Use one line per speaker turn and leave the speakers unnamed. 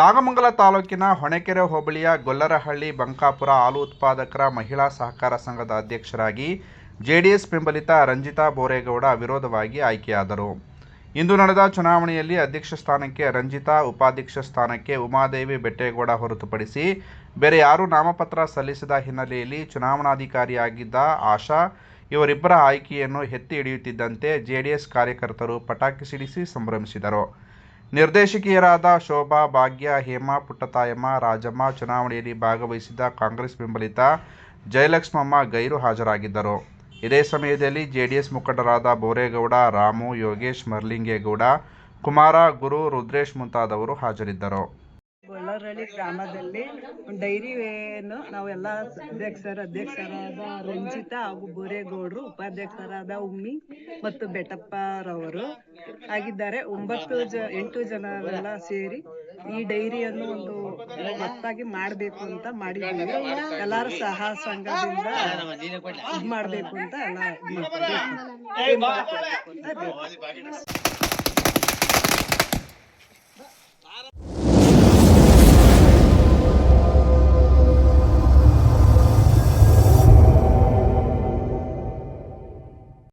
ನಾಗಮಂಗಲ ತಾಲೂಕಿನ ಹೊಣೆಕೆರೆ ಹೋಬಳಿಯ ಗೊಲ್ಲರಹಳ್ಳಿ ಬಂಕಾಪುರ ಹಾಲು ಉತ್ಪಾದಕರ ಮಹಿಳಾ ಸಹಕಾರ ಸಂಘದ ಅಧ್ಯಕ್ಷರಾಗಿ ಜೆಡಿಎಸ್ ಬೆಂಬಲಿತ ರಂಜಿತಾ ಬೋರೇಗೌಡ ಅವಿರೋಧವಾಗಿ ಆಯ್ಕೆಯಾದರು. ಇಂದು ನಡೆದ ಚುನಾವಣೆಯಲ್ಲಿ ಅಧ್ಯಕ್ಷ ಸ್ಥಾನಕ್ಕೆ ರಂಜಿತಾ, ಉಪಾಧ್ಯಕ್ಷ ಸ್ಥಾನಕ್ಕೆ ಉಮಾದೇವಿ ಬೆಟ್ಟೇಗೌಡ ಹೊರತುಪಡಿಸಿ ಬೇರೆ ಯಾರೂ ನಾಮಪತ್ರ ಸಲ್ಲಿಸಿದ ಹಿನ್ನೆಲೆಯಲ್ಲಿ ಚುನಾವಣಾಧಿಕಾರಿಯಾಗಿದ್ದ ಆಶಾ, ಇವರಿಬ್ಬರ ಆಯ್ಕೆಯನ್ನು ಎತ್ತಿ ಹಿಡಿಯುತ್ತಿದ್ದಂತೆ ಜೆಡಿಎಸ್ ಕಾರ್ಯಕರ್ತರು ಪಟಾಕಿ ಸಿಡಿಸಿ ಸಂಭ್ರಮಿಸಿದರು. ನಿರ್ದೇಶಕಿಯರಾದ ಶೋಭಾ, ಭಾಗ್ಯ, ಹೇಮಾ, ಪುಟ್ಟತಾಯಮ್ಮ, ರಾಜಮ್ಮ ಚುನಾವಣೆಯಲ್ಲಿ ಭಾಗವಹಿಸಿದ ಕಾಂಗ್ರೆಸ್ ಬೆಂಬಲಿತ ಜಯಲಕ್ಷ್ಮಮ್ಮ ಗೈರು ಹಾಜರಾಗಿದ್ದರು. ಇದೇ ಸಮಯದಲ್ಲಿ ಜೆಡಿಎಸ್ ಮುಖಂಡರಾದ ಬೋರೇಗೌಡ, ರಾಮು, ಯೋಗೇಶ್ ಮರ್ಲಿಂಗೇಗೌಡ, ಕುಮಾರ, ಗುರು, ರುದ್ರೇಶ್ ಮುಂತಾದವರು ಹಾಜರಿದ್ದರು.
ಗೊಲ್ಲರಹಳ್ಳಿ ಗ್ರಾಮದಲ್ಲಿ ಡೈರಿ ವೇನು ನಾವೆಲ್ಲ ಅಧ್ಯಕ್ಷರ, ಅಧ್ಯಕ್ಷರಾದ ರಂಜಿತಾ ಹಾಗೂ ಬೋರೇಗೌಡರು, ಉಪಾಧ್ಯಕ್ಷರಾದ ಉಮ್ಮಿ ಮತ್ತು ಬೆಟ್ಟಪ್ಪರವರು ಆಗಿದ್ದಾರೆ. ಒಂಬತ್ತು ಜ, ಎಂಟು ಜನರೆಲ್ಲ ಸೇರಿ ಈ ಡೈರಿಯನ್ನು ಒಂದು ಒತ್ತಾಗಿ ಮಾಡಬೇಕು ಅಂತ ಮಾಡಿದ್ದೀವಿ. ಎಲ್ಲಾರು ಸಹ ಸಂಘದಿಂದ ಇದು ಮಾಡಬೇಕು ಅಂತ ಎಲ್ಲ